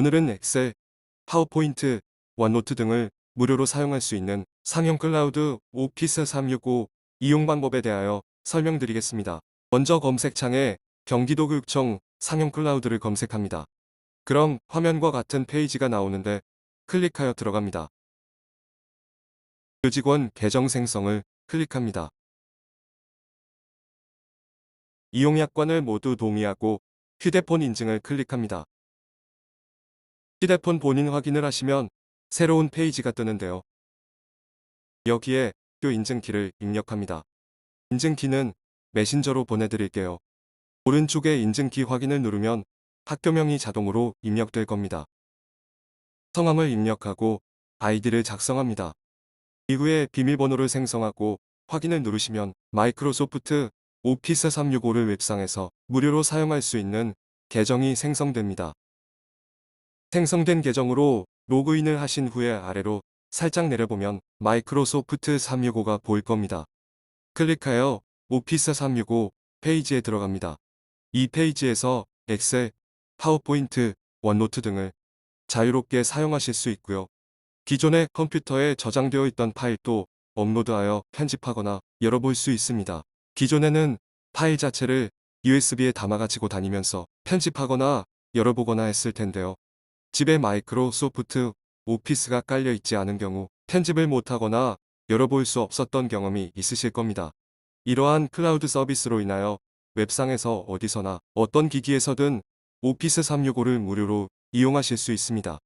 오늘은 엑셀, 파워포인트, 원노트 등을 무료로 사용할 수 있는 상용 클라우드 오피스 365 이용 방법에 대하여 설명드리겠습니다. 먼저 검색창에 경기도 교육청 상용 클라우드를 검색합니다. 그럼 화면과 같은 페이지가 나오는데 클릭하여 들어갑니다. 교직원 계정 생성을 클릭합니다. 이용 약관을 모두 동의하고 휴대폰 인증을 클릭합니다. 휴대폰 본인 확인을 하시면 새로운 페이지가 뜨는데요. 여기에 학교 인증키를 입력합니다. 인증키는 메신저로 보내드릴게요. 오른쪽에 인증키 확인을 누르면 학교명이 자동으로 입력될 겁니다. 성함을 입력하고 아이디를 작성합니다. 이후에 비밀번호를 생성하고 확인을 누르시면 마이크로소프트 오피스 365를 웹상에서 무료로 사용할 수 있는 계정이 생성됩니다. 생성된 계정으로 로그인을 하신 후에 아래로 살짝 내려보면 마이크로소프트 365가 보일 겁니다. 클릭하여 오피스 365 페이지에 들어갑니다. 이 페이지에서 엑셀, 파워포인트, 원노트 등을 자유롭게 사용하실 수 있고요. 기존의 컴퓨터에 저장되어 있던 파일도 업로드하여 편집하거나 열어볼 수 있습니다. 기존에는 파일 자체를 USB에 담아 가지고 다니면서 편집하거나 열어보거나 했을 텐데요. 집에 마이크로소프트 오피스가 깔려 있지 않은 경우 편집을 못하거나 열어볼 수 없었던 경험이 있으실 겁니다. 이러한 클라우드 서비스로 인하여 웹상에서 어디서나 어떤 기기에서든 오피스 365를 무료로 이용하실 수 있습니다.